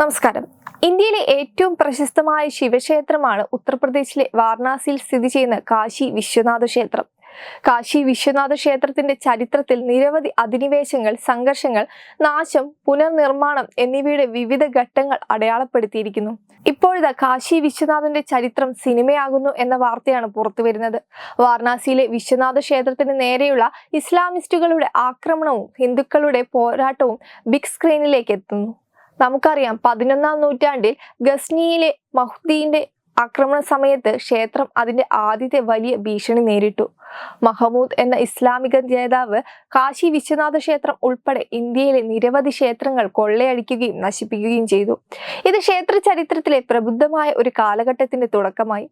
നമസ്കാരം. ഇന്ത്യയിലെ ഏറ്റവും പ്രശസ്തമായ ശിവക്ഷേത്രമാണ് ഉത്തർപ്രദേശിലെ വാരണാസിയിൽ സ്ഥിതി ചെയ്യുന്ന കാശി വിശ്വനാഥ ക്ഷേത്രം. കാശി വിശ്വനാഥ ക്ഷേത്രത്തിന്റെ ചരിത്രത്തിൽ നിരവധി അധിനിവേശങ്ങൾ സംഘർഷങ്ങൾ നാശം പുനർനിർമ്മാണം എന്നിവയുടെ വിവിധ ഘട്ടങ്ങൾ അടയാളപ്പെടുത്തിയിരിക്കുന്നു. ഇപ്പോഴത്തെ കാശി വിശ്വനാഥന്റെ ചരിത്രം സിനിമയാകുന്നു എന്ന വാർത്തയാണ് പുറത്തുവരുന്നത് വാരണാസിയിലെ വിശ്വനാഥ ക്ഷേത്രത്തിന് നേരെയുള്ള ഇസ്ലാമിസ്റ്റുകളുടെ ആക്രമണവും ഹിന്ദുക്കളുടെ പോരാട്ടവും ബിഗ് സ്ക്രീനിലേക്ക് എത്തുന്നു. നമുക്കറിയാം പതിനൊന്നാം നൂറ്റാണ്ടിൽ ഗസ്നിയിലെ മഹ്ദീന്റെ ആക്രമണ സമയത്ത് ക്ഷേത്രം അതിന്റെ ആദ്യത്തെ വലിയ ഭീഷണി നേരിട്ടു. മഹമൂദ് എന്ന ഇസ്ലാമിക നേതാവ് കാശി വിശ്വനാഥ ക്ഷേത്രം ഉൾപ്പെടെ ഇന്ത്യയിലെ നിരവധി ക്ഷേത്രങ്ങൾ കൊള്ളയടിക്കുകയും നശിപ്പിക്കുകയും ചെയ്തു. ഇത് ക്ഷേത്ര ചരിത്രത്തിലെ പ്രബുദ്ധമായ ഒരു കാലഘട്ടത്തിന്റെ തുടക്കമായി.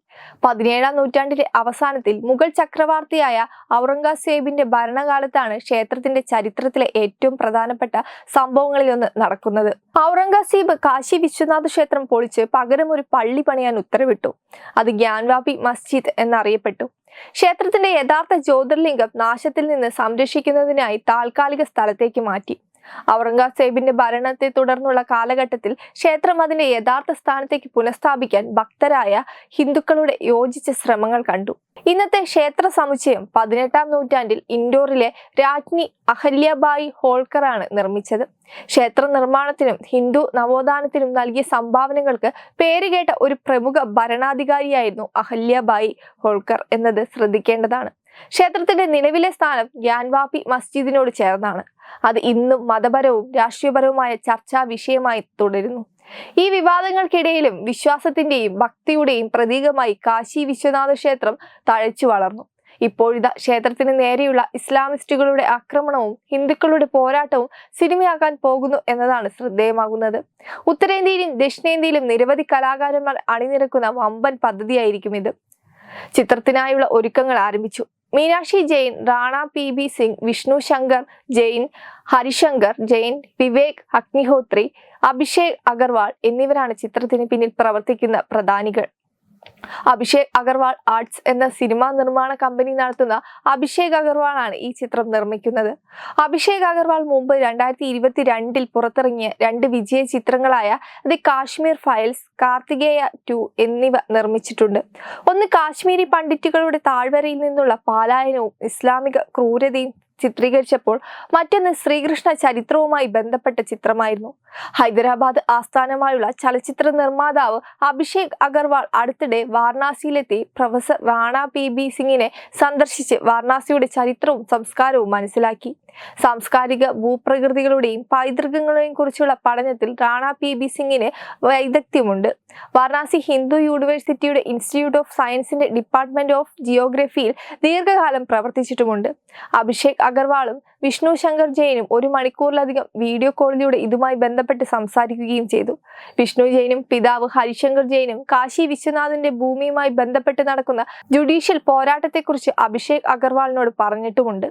പതിനേഴാം നൂറ്റാണ്ടിലെ അവസാനത്തിൽ മുഗൾ ചക്രവർത്തിയായ ഔറംഗസേബിന്റെ ഭരണകാലത്താണ് ക്ഷേത്രത്തിന്റെ ചരിത്രത്തിലെ ഏറ്റവും പ്രധാനപ്പെട്ട സംഭവങ്ങളിലൊന്ന് നടക്കുന്നത്. ഔറംഗസീബ് കാശി വിശ്വനാഥ ക്ഷേത്രം പൊളിച്ച് പകരം ഒരു പള്ളി പണിയാൻ ഉത്തരവിട്ടു. അത് ഗ്യാൻവാപി മസ്ജിദ് എന്നറിയപ്പെട്ടു. ക്ഷേത്രത്തിന്റെ യഥാർത്ഥ ജ്യോതിർലിംഗം നാശത്തിൽ നിന്ന് സംരക്ഷിക്കുന്നതിനായി താൽക്കാലിക സ്ഥലത്തേക്ക് മാറ്റി. ഔറംഗസേബിന്റെ ഭരണത്തെ തുടർന്നുള്ള കാലഘട്ടത്തിൽ ക്ഷേത്രം അതിന്റെ യഥാർത്ഥ സ്ഥാനത്തേക്ക് പുനഃസ്ഥാപിക്കാൻ ഭക്തരായ ഹിന്ദുക്കളുടെ യോജിച്ച ശ്രമങ്ങൾ കണ്ടു. ഇന്നത്തെ ക്ഷേത്ര സമുച്ചയം പതിനെട്ടാം നൂറ്റാണ്ടിൽ ഇൻഡോറിലെ രാജ്ഞി അഹല്യബായി ഹോൾക്കറാണ് നിർമ്മിച്ചത്. ക്ഷേത്ര നിർമ്മാണത്തിനും ഹിന്ദു നവോത്ഥാനത്തിനും നൽകിയ സംഭാവനകൾക്ക് പേരുകേട്ട ഒരു പ്രമുഖ ഭരണാധികാരിയായിരുന്നു അഹല്യബായി ഹോൾക്കർ എന്നത് ശ്രദ്ധിക്കേണ്ടതാണ്. ക്ഷേത്രത്തിന്റെ നിലവിലെ സ്ഥാനം ഗ്യാൻവാപി മസ്ജിദിനോട് ചേർന്നാണ്. അത് ഇന്നും മതപരവും രാഷ്ട്രീയപരവുമായ ചർച്ചാ വിഷയമായി തുടരുന്നു. ഈ വിവാദങ്ങൾക്കിടയിലും വിശ്വാസത്തിന്റെയും ഭക്തിയുടെയും പ്രതീകമായി കാശി വിശ്വനാഥ ക്ഷേത്രം തഴച്ചു വളർന്നു. ഇപ്പോഴിതാ ക്ഷേത്രത്തിന് നേരെയുള്ള ഇസ്ലാമിസ്റ്റുകളുടെ ആക്രമണവും ഹിന്ദുക്കളുടെ പോരാട്ടവും സിനിമയാക്കാൻ പോകുന്നു എന്നതാണ് ശ്രദ്ധേയമാകുന്നത്. ഉത്തരേന്ത്യയിലും ദക്ഷിണേന്ത്യയിലും നിരവധി കലാകാരന്മാർ അണിനിരക്കുന്ന വമ്പൻ പദ്ധതിയായിരിക്കും ഇത്. ചിത്രത്തിനായുള്ള ഒരുക്കങ്ങൾ ആരംഭിച്ചു. മീനാക്ഷി ജെയിൻ റാണ പി ബി സിംഗ് വിഷ്ണു ശങ്കർ ജെയിൻ ഹരിശങ്കർ ജെയിൻ വിവേക് അഗ്നിഹോത്രി അഭിഷേക് അഗർവാൾ എന്നിവരാണ് ചിത്രത്തിന് പിന്നിൽ പ്രവർത്തിക്കുന്ന പ്രധാനികൾ. അഭിഷേക് അഗർവാൾ ആർട്സ് എന്ന സിനിമാ നിർമ്മാണ കമ്പനി നടത്തുന്ന അഭിഷേക് അഗർവാൾ ആണ് ഈ ചിത്രം നിർമ്മിക്കുന്നത്. അഭിഷേക് അഗർവാൾ മുമ്പ് രണ്ടായിരത്തി ഇരുപത്തിരണ്ടിൽ പുറത്തിറങ്ങിയ രണ്ട് വിജയ ചിത്രങ്ങളായ the Kashmir files Karthikeya two എന്നിവ നിർമ്മിച്ചിട്ടുണ്ട്. ഒന്ന് കാശ്മീരി പണ്ഡിറ്റുകളുടെ താഴ്വരയിൽ നിന്നുള്ള പാലായനവും ഇസ്ലാമിക ക്രൂരതയും ചിത്രീകരിച്ചപ്പോൾ മറ്റൊന്ന് ശ്രീകൃഷ്ണ ചരിത്രവുമായി ബന്ധപ്പെട്ട ചിത്രമായിരുന്നു. ഹൈദരാബാദ് ആസ്ഥാനമായുള്ള ചലച്ചിത്ര നിർമ്മാതാവ് അഭിഷേക് അഗർവാൾ അടുത്തിടെ വാരണാസിയിലെത്തി പ്രൊഫസർ റാണ പി ബി സിംഗിനെ സന്ദർശിച്ച് വാരണാസിയുടെ ചരിത്രവും സംസ്കാരവും മനസ്സിലാക്കി. സാംസ്കാരിക ഭൂപ്രകൃതികളുടെയും പൈതൃകങ്ങളെയും കുറിച്ചുള്ള പഠനത്തിൽ റാണ പി ബി സിംഗിന് വൈദഗ്ധ്യമുണ്ട്. വാരണാസി ഹിന്ദു യൂണിവേഴ്സിറ്റിയുടെ ഇൻസ്റ്റിറ്റ്യൂട്ട് ഓഫ് സയൻസിന്റെ ഡിപ്പാർട്ട്മെന്റ് ഓഫ് ജിയോഗ്രഫിയിൽ ദീർഘകാലം പ്രവർത്തിച്ചിട്ടുമുണ്ട്. അഭിഷേക് അഗർവാളും വിഷ്ണു ശങ്കർ ജെയിനും ഒരു മണിക്കൂറിലധികം വീഡിയോ കോളിലൂടെ ഇതുമായി ബന്ധപ്പെട്ട് സംസാരിക്കുകയും ചെയ്തു. വിഷ്ണു ജെയിനും പിതാവ് ഹരിശങ്കർ ജെയിനും കാശി വിശ്വനാഥിന്റെ ഭൂമിയുമായി ബന്ധപ്പെട്ട് നടക്കുന്ന ജുഡീഷ്യൽ പോരാട്ടത്തെക്കുറിച്ച് അഭിഷേക് അഗർവാളിനോട് പറഞ്ഞിട്ടുമുണ്ട്.